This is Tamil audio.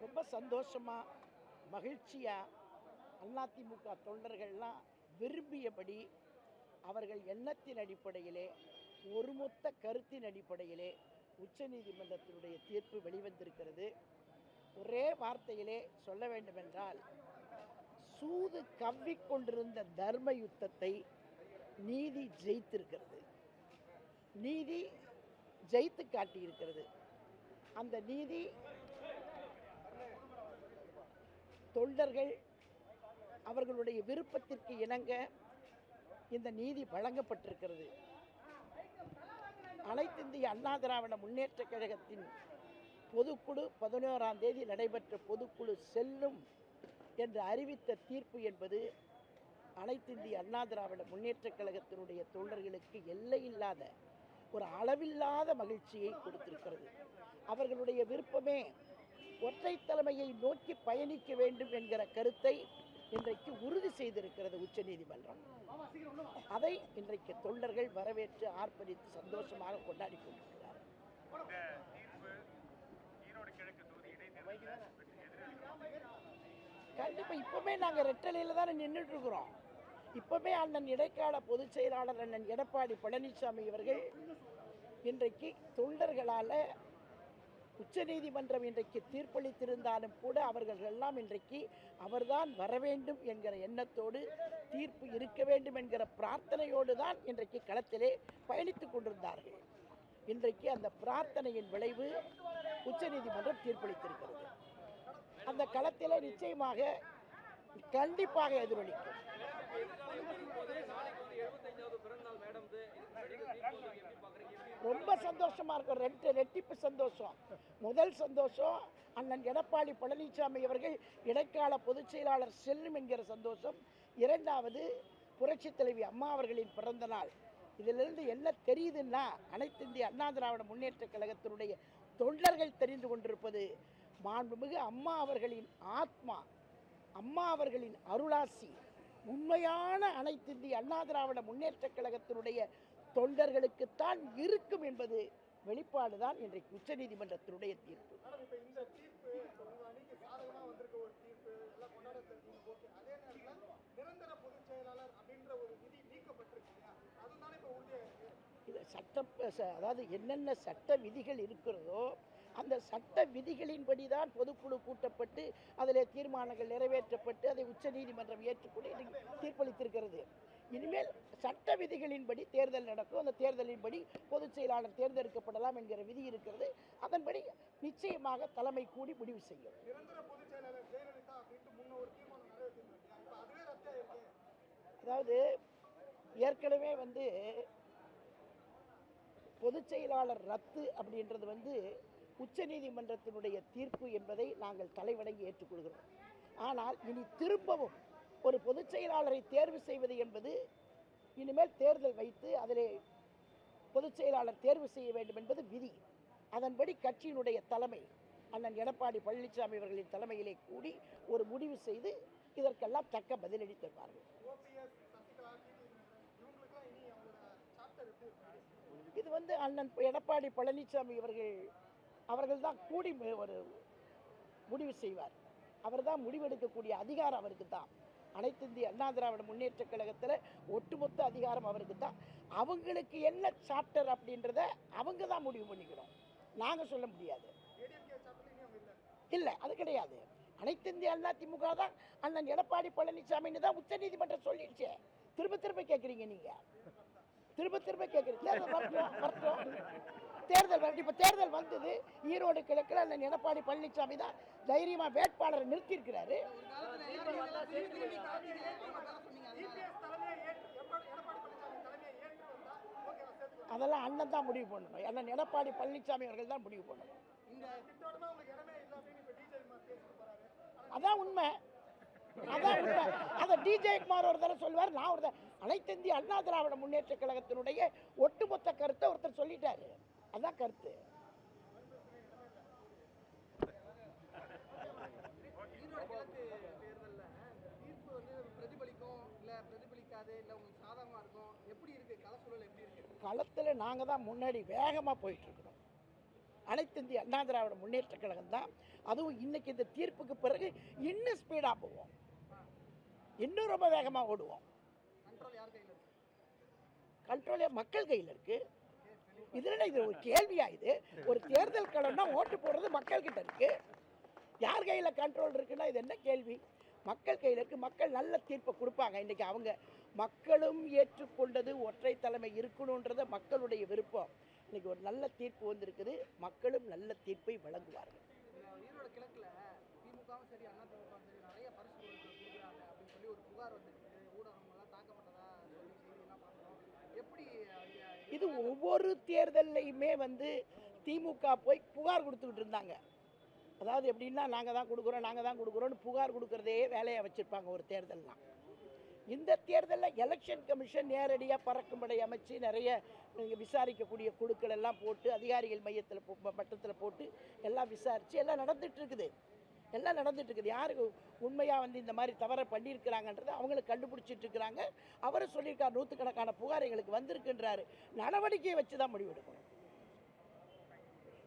ரொம்ப சந்தோஷமாக மகிழ்ச்சியாக அதிமுக தொண்டர்கள்லாம் விரும்பியபடி அவர்கள் எண்ணத்தின் அடிப்படையிலே ஒருமொத்த கருத்தின் அடிப்படையிலே உச்சநீதிமன்றத்தினுடைய தீர்ப்பு வெளிவந்திருக்கிறது. ஒரே வார்த்தையிலே சொல்ல வேண்டுமென்றால் சூது கவ்விக்கொண்டிருந்த தர்ம யுத்தத்தை நீதி ஜெயித்திருக்கிறது. நீதி ஜெயித்து காட்டியிருக்கிறது. அந்த நீதி தொண்டர்கள் அவர்களுடைய விருப்பத்திற்கு இணங்க இந்த நீதி வழங்கப்பட்டிருக்கிறது. அனைத்திந்திய அண்ணா திராவிட முன்னேற்ற கழகத்தின் பொதுக்குழு பதினோராம் தேதி நடைபெற்ற பொதுக்குழு செல்லும் என்று அறிவித்த தீர்ப்பு என்பது அனைத்திந்திய அண்ணா திராவிட முன்னேற்ற கழகத்தினுடைய தொண்டர்களுக்கு எல்லையில்லாத ஒரு அளவில்லாத மகிழ்ச்சியை கொடுத்திருக்கிறது. அவர்களுடைய விருப்பமே ஒற்றை தலைமையை நோக்கி பயணிக்க வேண்டும் என்கிற கருத்தை இன்றைக்கு உறுதி செய்திருக்கிறது உச்சநீதிமன்றம். அதை இன்றைக்கு தொண்டர்கள் வரவேற்று ஆர்ப்பரித்து சந்தோஷமாக கொண்டாடி கொண்டிருக்கிறார்கள். கண்டிப்பா இப்பவுமே நாங்க ரெட்டலையில தானே நின்றுட்டு இருக்கிறோம். இப்பவுமே அண்ணன் இடைக்கால பொதுச் செயலாளர் அண்ணன் எடப்பாடி பழனிசாமி அவர்கள் இன்றைக்கு தொண்டர்களால உச்சநீதிமன்றம் இன்றைக்கு தீர்ப்பளித்திருந்தாலும் கூட அவர்கள் எல்லாம் இன்றைக்கு அவர்தான் வர வேண்டும் என்கிற எண்ணத்தோடு தீர்ப்பு இருக்க வேண்டும் என்கிற பிரார்த்தனையோடு தான் இன்றைக்கு களத்திலே பயணித்துக் கொண்டிருந்தார்கள். இன்றைக்கு அந்த பிரார்த்தனையின் விளைவு உச்சநீதிமன்றம் தீர்ப்பளித்திருக்கிறது. அந்த களத்தில் நிச்சயமாக கண்டிப்பாக எதிரொலிக்கும். ரொம்ப சந்தோஷமாக இருக்கும். ரெண்டு ரெட்டிப்பு சந்தோஷம். முதல் சந்தோஷம் அண்ணன் எடப்பாடி பழனிசாமி அவர்கள் இடைக்கால பொதுச் செயலாளர் செல்லும் என்கிற சந்தோஷம். இரண்டாவது புரட்சி தலைவி அம்மா அவர்களின் பிறந்த நாள். இதிலிருந்து என்ன தெரியுதுன்னா அனைத்து இந்திய அண்ணா திராவிட முன்னேற்ற கழகத்தினுடைய தொண்டர்கள் தெரிந்து கொண்டிருப்பது மாண்புமிகு அம்மா அவர்களின் ஆத்மா அம்மா அவர்களின் அருளாசி. உண்மையான அனைத்து இந்திய அண்ணா திராவிட முன்னேற்ற கழகத்தினுடைய தொண்டர்களுக்குத்தான் இருக்கும் என்பது வெளிப்பாடுதான் இன்றைக்கு இப்ப இந்த தீர்ப்பு இது சட்டம் அதாவது என்னென்ன சட்ட விதிகள் இருக்கிறதோ அந்த சட்ட விதிகளின்படி தான் பொதுக்குழு கூட்டப்பட்டு அதில் தீர்மானங்கள் நிறைவேற்றப்பட்டு அதை உச்சநீதிமன்றம் ஏற்றுக்கொண்டு இன்றைக்கு தீர்ப்பளித்திருக்கிறது. இனிமேல் சட்ட விதிகளின்படி தேர்தல் நடக்கும். அந்த தேர்தலின்படி பொதுச் செயலாளர் தேர்ந்தெடுக்கப்படலாம் என்கிற விதி இருக்கிறது. அதன்படி நிச்சயமாக தலைமை கூடி முடிவு செய்யும். அதாவது ஏற்கனவே வந்து பொதுச் செயலாளர் ரத்து அப்படின்றது வந்து உச்சநீதிமன்றத்தினுடைய தீர்ப்பு என்பதை நாங்கள் தலைவணங்கி ஏற்றுக்கொள்கிறோம். ஆனால் இனி திரும்பவும் ஒரு பொதுச் செயலாளரை தேர்வு செய்வது என்பது இனிமேல் தேர்தல் வைத்து அதிலே பொதுச் செயலாளர் தேர்வு செய்ய வேண்டும் என்பது விதி. அதன்படி கட்சியினுடைய தலைமை அண்ணன் எடப்பாடி பழனிசாமி அவர்களின் தலைமையிலே கூடி ஒரு முடிவு செய்து இதற்கெல்லாம் தக்க பதிலடி தருவார்கள். இது வந்து அண்ணன் எடப்பாடி பழனிசாமி அவர்கள் அவர்கள் தான் கூடி ஒரு முடிவு செய்வார். அவர் தான் முடிவெடுக்கக்கூடிய அதிகாரம் அவருக்கு தான் அனைத்து இந்திய அண்ணா திராவிட முன்னேற்ற கழகத்தில் ஒட்டுமொத்த அதிகாரம் அவருக்கு தான் அவங்களுக்கு என்ன சாப்டர் அப்படின்றத அவங்க தான் முடிவு பண்ணிக்கிறோம் நாங்கள் சொல்ல முடியாது. இல்லை அது கிடையாது. அனைத்து இந்திய அண்ணா திமுக தான் அண்ணன் எடப்பாடி பழனிசாமின்னு தான் உச்சநீதிமன்றம் சொல்லிடுச்சு. திரும்ப திரும்ப கேட்குறீங்க நீங்கள் திரும்ப திரும்ப கேட்குறீங்க வரட்டும் வரட்டும். தேர்தல் வரட்டும் இப்போ தேர்தல் வந்தது. ஈரோடு கிழக்கில் அண்ணன் எடப்பாடி பழனிசாமி தான் தைரியமாக வேட்பாளரை நிறுத்தியிருக்கிறாரு. அதெல்லாம் அண்ணன் தான் முடிவு பண்ணணும். அண்ணன் எடப்பாடி பழனிசாமி அவர்கள் தான் முடிவு பண்ணணும். அதான் உண்மை. அதான் உண்மை. அதை டிஜே குமார் ஒரு தடவை சொல்லுவார். நான் ஒரு தடவை அனைத்து இந்திய அண்ணா திராவிட முன்னேற்ற கழகத்தினுடைய ஒட்டுமொத்த கருத்தை ஒருத்தர் சொல்லிட்டாரு. அதான் கருத்து. ஈரோடு கிழக்கு தேர்தல்ல தீர்ப்பு வந்து பிரதிபலிக்கும் இல்ல பிரதிபலிக்காது இல்ல உங்களுக்கு சாதகமா இருக்கும். எப்படி இருக்கு? கள சூழல் எப்படி இருக்கு? களத்தில் நாங்கள் தான் முன்னாடி வேகமாக போயிட்டுருக்குறோம். அனைத்து இந்திய அண்ணா திராவிட முன்னேற்ற கழகம் தான். அதுவும் இன்னைக்கு இந்த தீர்ப்புக்கு பிறகு இன்னும் ஸ்பீடாக போவோம். இன்னும் ரொம்ப வேகமாக ஓடுவோம். கண்ட்ரோல் யார் கையில் இருக்கு. இது என்ன இதுல இது ஒரு கேள்வியா இது? ஒரு தேர்தல் கடன்னா ஓட்டு போடுறது மக்கள் கிட்ட இருக்கு. யார் கையில் கண்ட்ரோல் இருக்குன்னா இது என்ன கேள்வி? மக்கள் கையில் இருக்கு. மக்கள் நல்ல தீர்ப்பை கொடுப்பாங்க. இன்னைக்கு அவங்க மக்களும் ஏற்றுக்கொண்டது ஒற்றை தலைமை இருக்கணுன்றத மக்களுடைய விருப்பம். இன்னைக்கு ஒரு நல்ல தீர்ப்பு வந்திருக்குது. மக்களும் நல்ல தீர்ப்பை வழங்குவார்கள். ஈரோடு திமுகவும் சரி அண்ணா திமுகவும் சரி நிறைய பரிசு கொடுக்குறாங்க அப்படின்னு சொல்லி ஒரு புகார் வந்துருக்கு. இது ஒவ்வொரு தேர்தல்லையுமே வந்து திமுக போய் புகார் கொடுத்துக்கிட்டு இருந்தாங்க. அதாவது எப்படின்னா நாங்கள் தான் கொடுக்குறோம் நாங்கள் தான் கொடுக்குறோன்னு புகார் கொடுக்குறதே வேலையை வச்சுருப்பாங்க ஒரு தேர்தல்லாம் இந்த தேர்தலில் எலெக்ஷன் கமிஷன் நேரடியாக பறக்கும்படை அமைச்சு நிறைய நீங்கள் விசாரிக்கக்கூடிய குழுக்கள் எல்லாம் போட்டு அதிகாரிகள் மையத்தில் மட்டத்தில் போட்டு எல்லாம் விசாரித்து எல்லாம் நடந்துகிட்ருக்குது எல்லாம் நடந்துட்டு இருக்குது யாருக்கு உண்மையாக வந்து இந்த மாதிரி தவறை பண்ணியிருக்கிறாங்கன்றதை அவங்களுக்கு கண்டுபிடிச்சிட்டு இருக்கிறாங்க அவரும் சொல்லியிருக்கார் நூற்றுக்கணக்கான புகார் எங்களுக்கு வந்திருக்குன்றாரு. நடவடிக்கையை வச்சு தான் முடிவெடுக்கணும்.